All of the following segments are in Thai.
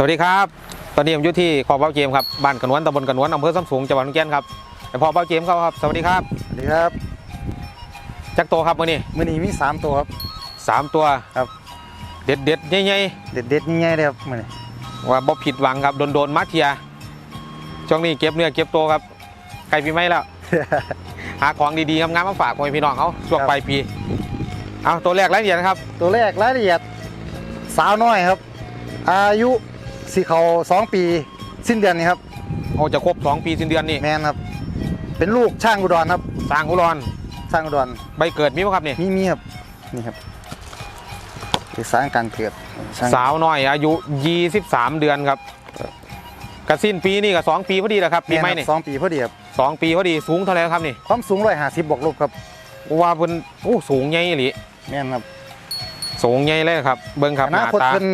สวัสดีครับ ตอนนี้ผมอยู่ที่คอเบ้าเกมครับ บ้านกระนวนตำบลกระนวนอำเภอซ้ำสูงจังหวัดขอนแก่นครับไอพอเบ้าเกมเขาครับ สวัสดีครับ สวัสดีครับ จักโตครับมื่อนี้มื้อนี้มีสามตัวครับ สามตัว ครับ เด็ดเด็ดๆใหญ่เด็ดเด็ดๆง่ายๆเลยครับมื้อนี้ๆว่าบ่ผิดหวังครับ โดนโดนๆมาเทียช่วงนี้เก็บเนื้อเก็บตัวครับใกล้ปีใหม่แล้ว หาของดีๆงามๆมาฝากพ่อแม่พี่น้องเขาช่วงปลายปี เอาตัวแรกรายละเอียดนะครับ ตัวแรกรายละเอียดสาวน้อยครับ อายุ สีเขาสองปีสิ้นเดือนนี้ครับโอ้จะครบสองปีสิ้นเดือนนี่แมนครับ เป็นลูกช่างอุดรครับสร้างอุรอนช่างอุดรใบเกิดมีป่ะครับนี่มีมีครับนี่ครับเอกสารการเกิดช่างสาวน้อยอายุ 23 เดือนครับกระสิ้นปีนี่ก็สองปีพอดีแหละครับปีใหม่แนนี่ครับสองปีพอดีครับสองปีพอดีสูงเท่าไหร่ครับนี่ความสูงร้อยห้าสิบบวกลบครับว่าเป็นโอ้สูงใหญ่อีหลีแมนครับ สูงใหญ่เลยครับ เบิ้งครับอหนาน้าคตตาเป็น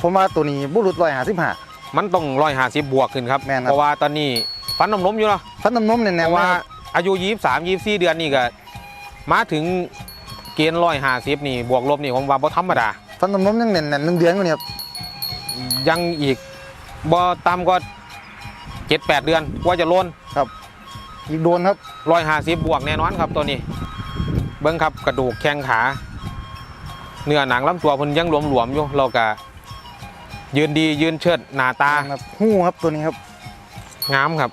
ผมว่าตัวนี้บุรุษร้อยห้าสิบห้า มันต้องร้อยห้าสิบบวกขึ้นครับ แม่นครับ เพราะว่าตอนนี้ฟันนมล้มอยู่เนาะฟันน้ำนมแน่นเพๆราะว่านะครับอายุยี่สามยี่สี่เดือนนี่ก็มาถึงเกณฑ์ร้อยห้าสิบนี่บวกลบนี่ผมว่าบ่ธรรมดา ฟันน้ำนมยังแน่นๆหนึ่งเดือนกว่านี้ครับยังอีกบ่ต่ำก็เจ็ดแปดเดือนกว่าจะล้นอีกโดนครับร้อยห้าสิบบวกแน่นอนครับตัวนี้ เบิ้งครับกระดูกแข้งขา เนื้อหนังลำตัวเพิ่นยังหลวมๆอยู่เราก็ ยืนดียืนเชิดหน้าตาครับหู้ครับตัวนี้ครับงามครับ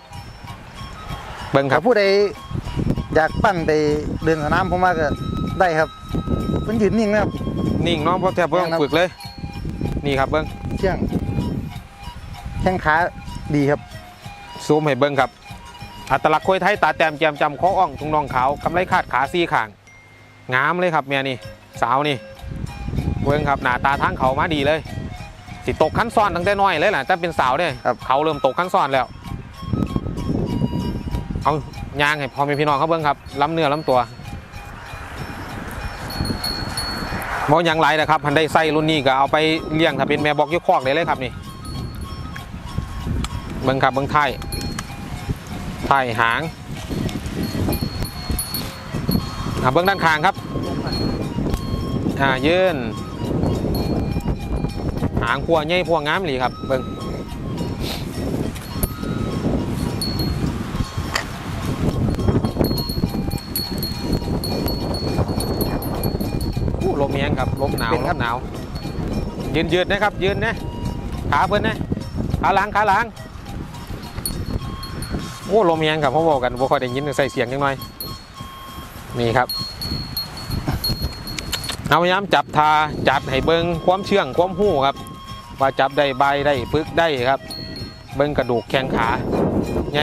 เบิ้งคถ้ารับผู้ใดอยากปั้นไปเดินสนามผมว่าก็ได้ครับมันยืนนิ่งนะครับ นิ่งเน้องพ่อแทบเบิ้งแม่นครับ ฝึกเลย นี่ครับเบิ้งเชี่ยงแข้งขาดีครับซูมให้เบิ้งครับ อัตลักษณ์ควยไทยตาแต้มแจมจำข้ออ่องทุงนองขาวกำไรคาดขาซี่ข่าง งามเลยครับเมียนี่สาวนี่ เบิ้งครับหน้าตาทางเขามาดีเลย สิตกขั้นซ้อนตั้งแต่น้อยเลยแหละแต่เป็นสาวเนี่ยครับ เขาเริ่มตกขั้นซ้อนแล้วเอายางให้พอมีพี่น้องเขาเบิ้งครับล้ำเนื้อล้ำตัวมองยังไรนะครับพันได้ไส้รุ่นนี้ก็เอาไปเลี้ยงถ้าเป็นแม่บอกยกคอกเลยเลยครับนี่เบิ้งครับเบิ้งไทยไทยหางอ่าเบิ้งด้านข้างครับอ่ายืน หางพัวใหญ่พัวงามหลีครับเบิ้งอู้ลมแรงครับลมหนาวเป็นลครับมหนาว ยืนยืดนะครับ ยืนนะขาเพิ่นนะขาหลังขาหลังโอ้ลมแรงครับเขาบอกกันบ่ค่อยได้ยินใส่เสียงยังน้อยนี่ครับเอาพยายามจับทาจัดให้เบิงความเชื่องความหู้ครับ ว่าจับได้ใบได้ปึกได้ครับ เบิงกระดูกแข้งขาไง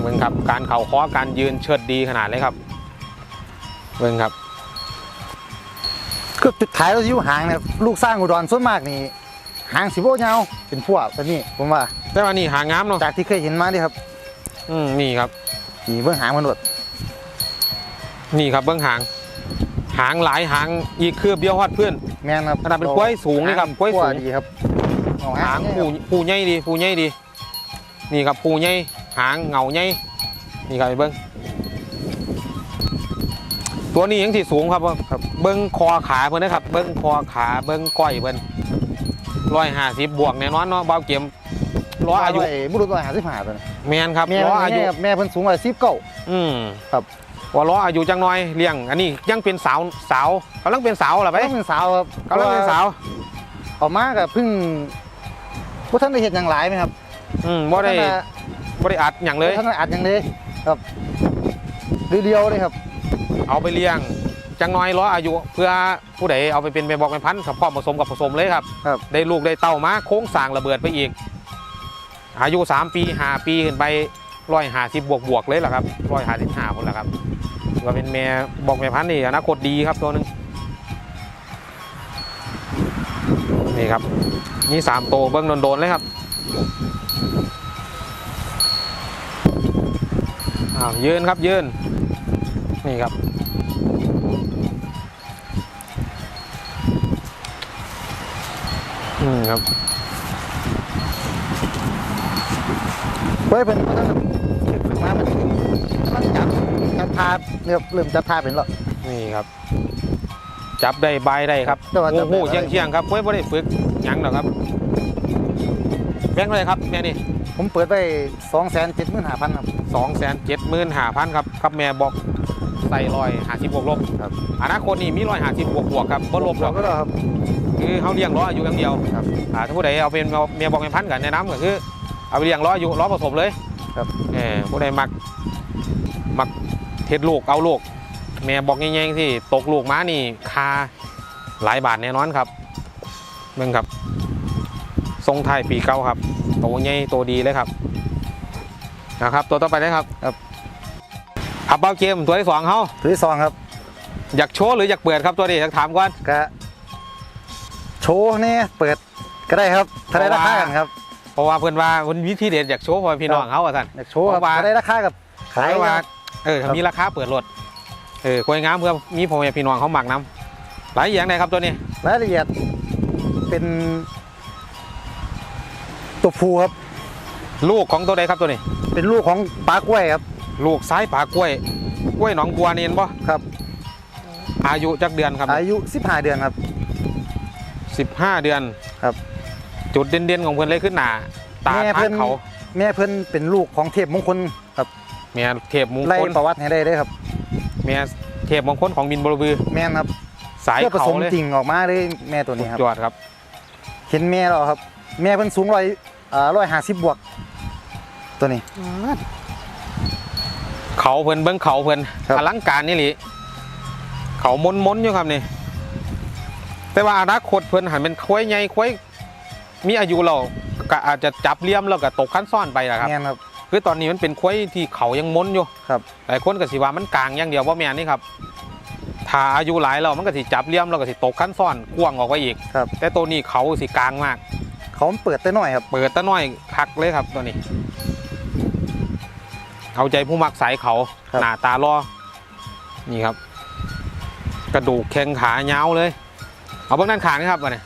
เบิงครับการเข่าคอการยืนเชิดดีขนาดเลยครับ เบิงครับก็จุดขายเราอยู่หางนะครับลูกสร้างอุดรส่วนมากนี่หางสิบโยาวเป็นพวกตัวนี้ผมว่าแต่ว่านี่หางามเนาะจากที่เคยเห็นมานี่ครับ อืมนี่ครับนี่เบื้องหางมันหนวดนี่ครับเบิ้งหาง หางหลายหางอีกคืบเดียวฮอดเพื่อนแม่นครับขนาดเป็นกล้วยสูงนี่ครับกล้วยสูงดีครับเอาหางเนี่ยผูผูใหญ่ดีผูใหญ่ดี นี่ครับผูใหญ่หางเหงาใหญ่นี่ครับไปเบิ้งตัวนี้ยังที่สูงครับครับ เบิ้งคอขาเพิ่นนะครับ เบิ้งคอขาเบิ้งก้อยเพิ่นร้อยห้าสิบบวกแน่นอนเนาะเบาเกมล้ออายุร้ยบุรุษร้อยห้าสิบห้าตัวนี้แมนครับแม่ล้อเพิ่นอายุแม่ครับแม่เพิ่นสูงกว่าสิบเก้าอืมครับ ว่าล้ออายุจังน้อยเลี้ยง อันนี้ยังเป็นสาวสาวกำลังเป็นสาวเหรอไปก็เป็นสาวครับกำลังเป็นสาวออกมากับเพิ่งพวกท่านได้เห็นอย่างหลายไหมครับ อืมบ่ได้บ่ได้อัดอย่างเลยท่านได้อัดอย่างเลยครับเรียวๆเลยครับ เอาไปเลี้ยง จังน้อยล้ออายุ เพื่อผู้ใดเอาไปเป็นไปบอกเป็นพันธุ์กับพ่อผสมกับผสมเลยครับครับได้ลูกได้เต้ามาโค้งสร้างระเบิดไปอีก อายุ 3 ปี 5 ปีขึ้นไปร้อยหาสิบบวกบวกๆเลยล่ะครับร้อยหาสิบห้าคนละครับ ก็เป็นแม่บอกแม่พันธุ์นี่อนาคตดีครับตัวหนึงนี่ครับนี่สามโตวเบิ้งโดนๆเลยครับอ้าวยืนครับยืนนี่ครับอืมครับเฮ้ยเพิ่นเพิ่นฝึกมามันมัน จับทาเนี่ยเริ่มจับทาเป็นแล้ว นี่ครับ จับได้บายได้ครับแต่ว่าจับโอ้โหได้เชียงเชียงๆครับเว้ยบ่ได้ฝึกหยังหรอกครับแบงค์เลยครับแม่นี่ผมเปิดไปสองแสนเจ็ดหมื่นห้าพันครับ สองแสนเจ็ดหมื่นห้าพันครับกับแม่บอกใส่รอยหาสิบบวกลบครับ อนาคตนี่มีรอยหาสิบบวกบวกครับบ่ลบหรอก ก็ได้ครับ คือเขาเลี้ยงล้ออายุอย่างเดียวครับอ่าถ้าผู้ใดเอาเป็นเมียบอกเป็นพันกันแนะนำก็คือ เอาไปเลี้ยงล้ออายุล้อผสมเลยครับ เออผู้ใดมักมัก เทศลูกเอาลูกแม่บอกแง่ๆที่ตกลูกม้านี่คาหลายบาทแน่นอนครับเมืองครับทรงไทายปีเก้าครับตัวใหญ่ตัวดีเลยครับนะครับ ตัวต่อไปเลยครับครับอับเบาเกมตัวที่สองเขาตัวที่สองครับ อยากโชว์หรืออยากเปิดครับตัวนี้อยากถามก่อนก็โชว์เนี่ยเปิดก็ได้ครับถ้าได้ราคากันครับเพราะว่าเพื่อนว่าเพื่นวิธีเด็ดอยากโชว์พ่อพี่น้องเขาอะท่านอยากโชว์ครับเพราะว่าถ้าได้ราคากับขายเพราะว่าครับ เออถ้าครับมีราคาเปิดรถเออควยงามเพื่อมีพ่อแม่พี่น้องเขาหมักน้ำหลายอย่างเลยครับตัวนี้รายละเอียดเป็นตัวผู้ครับ ลูกของตัวใดครับตัวนี้ เป็นลูกของปลากล้วยครับ ลูกซ้ายปลากล้วย กล้วยหนองบัวนี่เห็นปะครับ อายุจักเดือนครับ อายุ 15 เดือนครับ 15 เดือนครับ จุดเด่นๆของเพื่อนเลยขึ้นหนาตาแม่ทาเพิ่งนเขา แม่เพิ่นเป็นลูกของเทพมงคลครับ แม่เทพมงไล่คลประวัติให้ได้เลยครับแม่เทพมงคลของบินบรบือ แม่นครับสายเพื่อผเขาสมเลยจริงออกมาเลยแม่ตัวนี้ครับยอดครับ เห็นแม่แล้วครับ แม่เพิ่นสูงร้อยอ่าร้อยห้าสิบบวก ตัวนี้ เขาเพิ่นเบิ้งเขาเพิ่นครับ อลังการนี่หลิเขามนมนๆอยู่ครับนี่ แต่ว่าอนาคตเพิ่นหันเป็นควายใหญ่ควายมีอายุเราก็อาจจะจับเลี้ยมแล้วก็ตกขั้นซ่อนไปนะครับ แม่นครับ คือตอนนี้มันเป็นควายที่เขายังมนอยู่ครับหลายคนก็สิว่ามันกลางอย่างเดียวว่าแม่นนี่ครับถ้าอายุหลายแล้วมันก็สิจับเลี้ยมแล้วก็สิตกขั้นซ่อนกว้างออกไปอีกครับ แต่ตัวนี้เขาสิกลางมาก เขาเปิดแต่น้อยครับ เปิดตะน้อยคักเลยครับตัวนี้ เอาใจผู้มักสายเขาครับหน้าตาล่อนี่ครับ กระดูกแข้งขาเงาวเลย เอาเบื้องด้านขางนี่ครับมาเนี่ย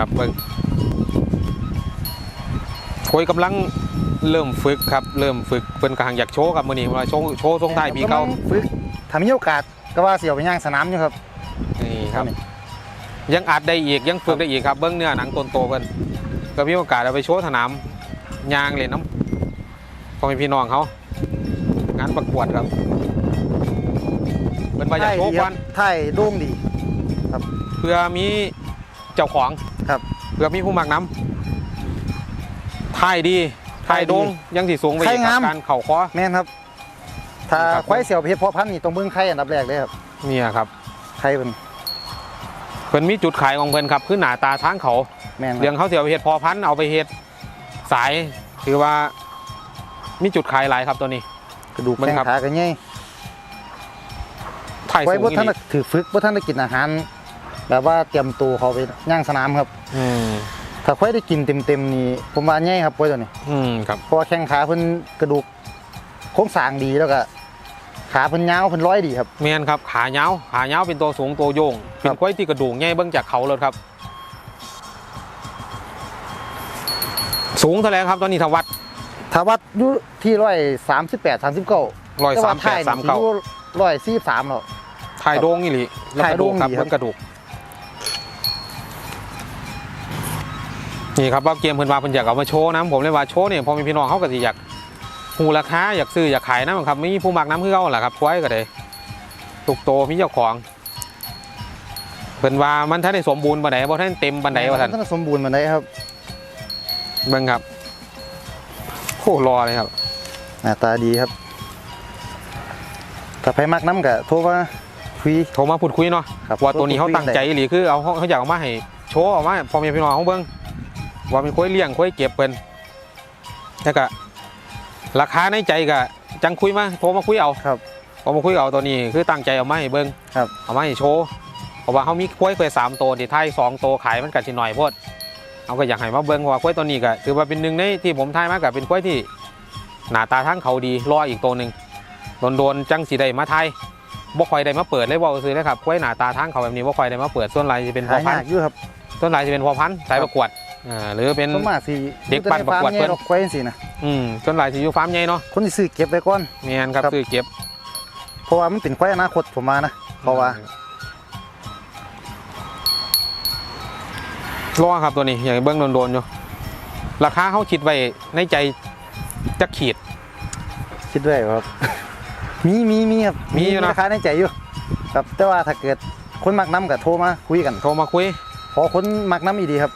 ครับเบิ้งคุยกำลังเริ่มฝึกครับเริ่มฝึกเป็นกำลังอยากโชว์ครับมือนี้ว่าโชว์โชว์ทรงใต้ปีเก่ากำลังฝึกถ้ามีโอกาสก็ว่าเสียวไปย่างสนามอยู่ครับนี่ครับนี่ยังอัดได้อีกยังฝึกได้อีกครับเบื้องเนื้อหนังตนโตเพิ่นก็มีโอกาสเอาไปโชว์สนามยางเลยน้ำพ่อแม่พี่น้องเขางานประกวดครับเป็นไปอยากโชว์ดีคควัรันบไทยโด่งดีเพื่อมี เจ้าของครับเพื่อมีผู้มักน้ำถ่ายดีถ่ายโดงยังสิสูงไปอีกไข่คงารัมบการเข่าคอ แม่นครับ ถ้าครับ ควายเสียวเพชรพอพันธุ์นี่ต้องเบิ่งไข่อันดับแรกเลยครับเนี่ยครับไข่เป็นเพิ่นมีจุดขายของเพิ่นครับคือหน้าตาทางเขา แม่นคเรื่อรับงเขาเสียไปเฮ็ดพอพันธุ์เอาไปเฮ็ดสาย ถือว่ามีจุดขายหลายครับตัวนี้ กระดูกมันแข้งครับ ขากันใหญ่ถ่ายควายสูงบ่อีทันหลีได้ถือฝึกบ่ทันได้กินอาหาร แบบว่าเตรียมตัวเขาไปย่างสนามครับอืมถ้าควายได้กินเต็มๆนี่ผมว่าใหญ่ครับควายตัวนี้อืมครับ เพราะว่าแข้งขาเพิ่นกระดูกโครงสร้างดีแล้วก็ขาเพิ่นยาวเพิ่นร้อยดีครับแมนครับขาเงาวขาเงาวเป็นตัวสูงตัวโยงครัเป็นบควายที่กระดูกใหญ่เบิ่งจากเขาเลยครับ สูงเท่าไหร่ครับตอนนี้ทวัดถ้าวัดอยู่ที่ร้อยสามสิบแปดสามสิบเก้าร้อยสามแปดสามเก้าร้อยสี่สามหรอถ่ายโดงนี่หลีแล้วกระดูกครับถ่ายโด่งดีครับ เบิ่งกระดูก นี่ครับว่าเกมเพิ่นว่าเพิ่นอยากเอามาโชว์นะผมเลยว่าโชว์เนี่ยพอมีพี่น้องเขาก็สิอยากหูราคาอยากซื้ออยากขายนะครับมีผู้มักน้ำคือเขาแหละครับควายก็ได้ตุกโตมีเจ้าของเพิ่นว่ามันถ้าได้สมบูรณ์บันไดบ่ท่านเต็มบันไดว่าท่านท่านสมบูรณ์มันได้ครับเบิ่งครับโครอเลยครับหน้าตาดีครับถ้าใครมักน้ำก็โทรมาคุยโทรมาพูดคุยเนาะครับว่าตัวนี้เขาตั้งใจอีหรือคือเอาเขาเขาอยากเอามาให้โชว์เอามาให้พ่อแม่พี่น้องเขาเบิ่ง ว่าเป็นคุยเลี้ยงคุยเก็บเป็นแล้วก็ราคาในใจก็จังคุยมาโทรมาคุยเอาครับโทรมาคุยเอาตัวนี้คือตั้งใจเอามาให้เบิ่งครับเอามาให้โชว์เพราะว่าเขามีคุยคุยสามตัวที่ไทยสองตัวขายมันกัสิหน่อยโพดเอาก็อยากให้มาเบิ่งเพราะว่าคุยตัวนี้ก็ถือว่าเป็นหนึ่งในที่ผมทายมากับเป็นคุยที่หน้าตาทั้งเขาดีรออีกตัวหนึ่งโดนๆจังสีได้มาไทยบ่ค่อยได้มาเปิดเลยบอกซื้อเลยครับคุยหน้าตาทั้งเขาแบบนี้บ่ค่อยได้มาเปิดส่วนหลายจะเป็นพหาอพันยากธุ์อยู่ครับส่วนหลายจะเป็นพอพันธุ์สายประกวด อ่าหรือเป็นสมมากสิเด็กปั่นประกวดเพิ่เพิ่นนดอกควายจังซี่นะอืมจนหลายสิอยู่ฟาร์มใหญ่เนาะคนที่ซื้อเก็บไว้ก่อนเมียนครับครับ ซื้อเก็บเพราะว่ามันเป็นควายอนาคตผมมานะเพราะว่ารอครับตัวนี้อย่างเบิ้งโดนๆอยู่ราคาเขาคิดไว้ในใจจะขีด คิดด้วยครับ มีมีมีครับมีอยู่นะ ราคาในใจอยู่ ครับแต่ว่าถ้าเกิดคนมักน้ำก็โทรมาคุยกัน โทรมาคุยเพอคนมักน้ำอีดีครับ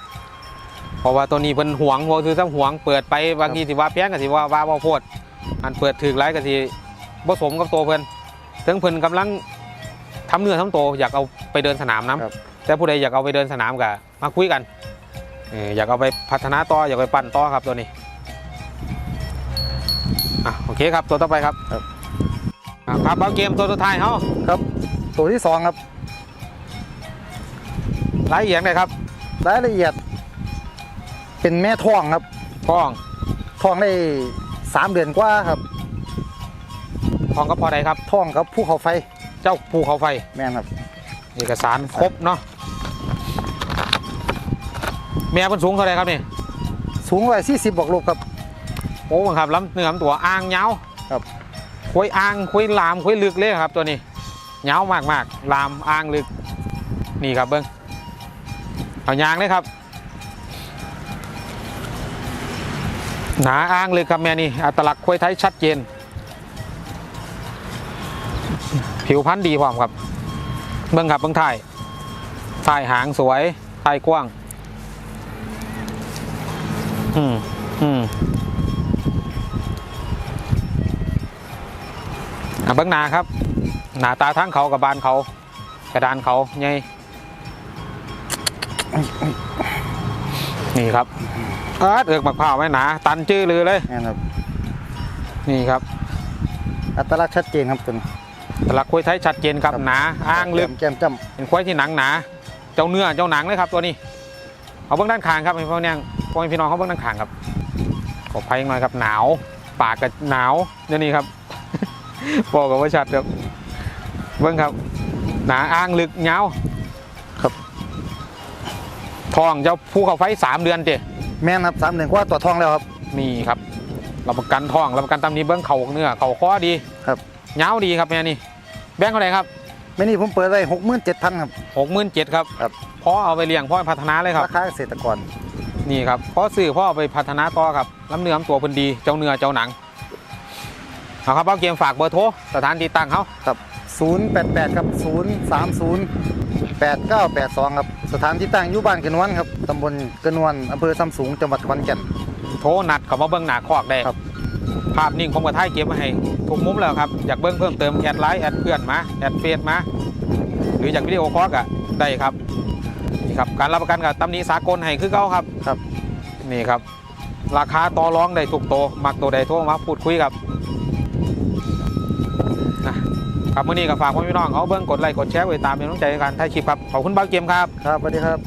เพราะว่าตัวนี้เพิ่นหวงหัวคือซ้ำหวงเปิดไปบางทีสิว่าแพงก็สิว่าว่าบ่โพดอันเปิดถึกหลายก็สิบ่สมกับตัวเพิ่นถึงเพิ่นกำลังทำเนื้อทำโตวอยากเอาไปเดินสนามน้ครับแต่ผู้ใดอยากเอาไปเดินสนามก็มาคุยกันเอออยากเอาไปพัฒนาต่ออยากไปปั่นต่อครับตัวนี้อะโอเคครับตัวต่อไปครับครับ อะครับเอาเกมตัวสุดท้ายเฮาครับ ตัวที่สองครับรายละเอียดเลยครับรายละเอียด เป็นแม่ท้องครับท้องท้องได้สามเดือนกว่าครับท้องก็พอใดครับท้องกับภูเขาไฟเจ้าภูเขาไฟแม่นครับ เอกสารครบเนาะแม่เพิ่นสูงเท่าไหรครับนี่สูงร้อยสี่สิบบอกลบครับโอ้ครับลำเนื้อลำตัวอ่างยาวครับคุยอ่างคุยลามคุยลึกเลยครับตัวนี้ยาวมากมากๆลามอ่างลึกนี่ครับเบิ้งเอายางเลยครับ หนาอ่างเลึกครับแม่นี่อัตลักษณ์คุยไทยชัดเจน ผิวพรรณดีพร้อมครับ เบิ้งครับเบิ้งถ่ายถ่ายหางสวยถ่ายกว้าง อืมอืมอะเบื้องหน้าครับ หน้าตาทั้งเขากับบานเขา กระดานเขาไงนี่ครับ เอิดเอือกมะพร้าวไว้หนาตันจื้อลือเลยแม่นครับนี่ครับอัตลักษณ์ชัดเจนครับตัวนี้ ตลักคุยไทยชัดเจนครับครับ หนาอ้างลึกแก้มจ้เป็นควายที่หนังหนา เจ้าเนื้อเจ้าหนังเลยครับตัวนี้ เอาเบื้องด้านข้างครับพี่พ่อเนี่ยพ่อแม่พี่น้องเขาเบื้องด้านข้างครับขอภัยหน่อยครับหนาว ปากก็หนาวเดี๋ยวนี้ครับ บอกกับว่าชัดครับเบื้องครับ หนาอ้างลึกเงาวำครับทองเจ้าภูเขาไฟสามเดือนเจ แม่นครับสามเดือนกว่าตัวทองแล้วครับ นี่ครับรับประกันทองรับประกันตำหนี้เบื้องเขาเนื้อเขาข้อดีครับเงาวดีครับแม่นี่แบงค์เท่าไหร่ครับไม่นี่ผมเปิดไว้หกหมื่นเจ็ดพันครับหกหมื่นเจ็ดครับครับพ่อเอาไปเลี้ยงพ่อพัฒนาเลยครับราคาเกษตรกรนี่ครับพ่อสื่อพ่อเอาไปพัฒนาต่อครับลำเนื้อลำตัวเพิ่นดีเจ้าเนื้อเจ้าหนังเอาครับเอาเกมฝากเบอร์โทรสถานที่ตั้งเขาครับ088ครับ030 8982 ครับ สถานที่ตั้งอยู่บ้านกระนวนครับตำบลกระนวนอำเภอซ้ำสูงจังหวัดขอนแก่น โทรนัดเขามาเบิ้งหน้าคอกได้ครับ ภาพนิ่งผมกับท้ายเก็บมาให้ทุกมุมแล้วครับ อยากเบิ้งเพิ่มเติมแอดไลน์แอดเพื่อนมาแอดเฟซมา หรืออยากวิดีโอคอลก็ได้ครับนี่ครับ การรับประกันกับตำหนี้สากลให้คือเก่าครับครับ นี่ครับ ราคาต่อรองได้ทุกโตวมักตัวใดโทรมาพูดคุยครับนะ ครับมื่อนี้ก็ฝากพ่อพี่น้องเขาเบิ้งกดไลค์กดแชร์ไว้ตามเป็นกำลังใจในการถ่ายคลิปครับขอบคุณบ้าเกมครับ ครับสวัสดีครับ